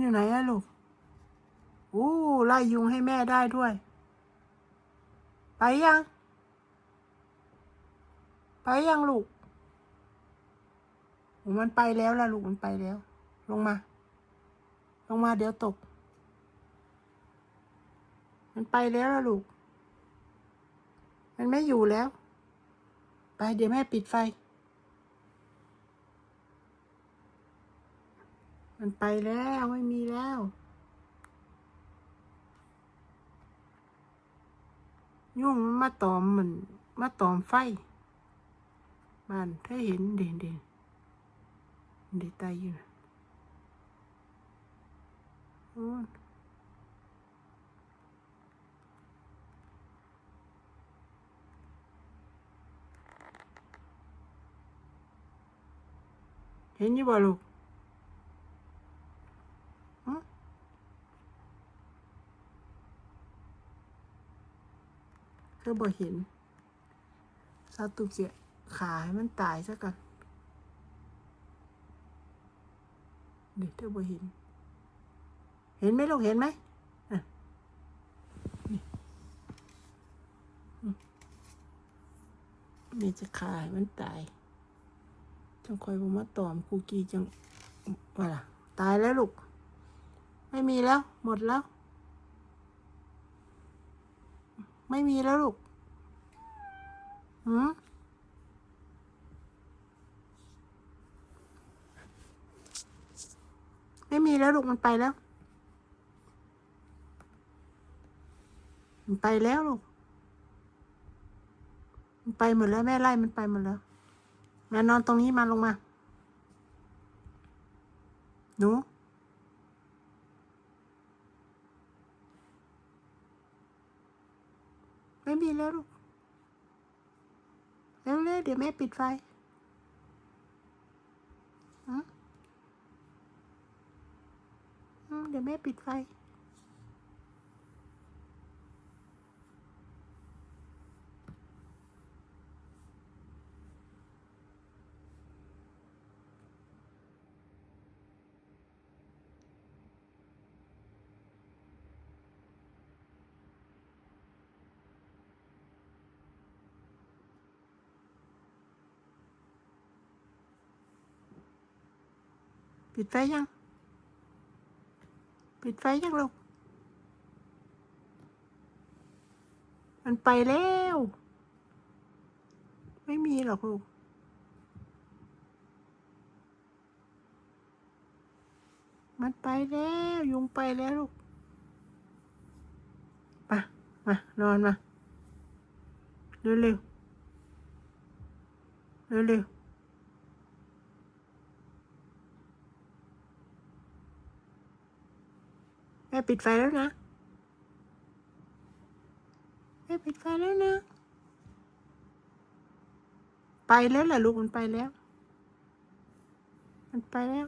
อยู่ไหนอะลูกโอ้ไล่ยุงให้แม่ได้ด้วย ไปยัง ไปยังลูกโอ้มันไปแล้วล่ะลูกมันไปแล้ว ลงมา ลงมาเดี๋ยวตก มันไปแล้วล่ะลูก มันไม่อยู่แล้ว ไปเดี๋ยวแม่ปิดไฟ มันไปแล้วไม่มีแล้ว ยุ่งมันมาตอมเหมันมาตอมไฟบ้านถ้าเห็นเด่นเด่นเด่นตายอยู่นะโอ้เห็นอยู่บ่ลูกหึ เธอบ่เห็นซาตุเกียขาให้มันตายซะก่อนเดี๋ยวเธอบ่เห็น เห็นไหมลูกเห็นไหมนี่จะขาให้มันตาย จังคอยบ่มาตอมคูกีจังว่าล่ะ ตายแล้วลูก ไม่มีแล้ว หมดแล้ว ไม่มีแล้วลูกหืมไม่มีแล้วลูกมันไปแล้ว มันไปแล้วลูก มันไปหมดแล้วแม่ไล่มันไปหมดแล้ว มานอนตรงนี้มาลงมา หนู ไม่มีแล้วลูกเร็วๆเดี๋ยวแม่ปิดไฟอืมเดี๋ยวแม่ปิดไฟ ปิดไฟยัง ปิดไฟยังลูก มันไปแล้ว ไม่มีหรอกลูกมันไปแล้วยุงไปแล้วลูกไปมานอนมา เร็วเร็วเร็วเร็ว ม่ปิดไฟแล้วนะแม่ปิดไฟแล้วนะ ไปแล้วล่ะลูกมันไปแล้ว มันไปแล้ว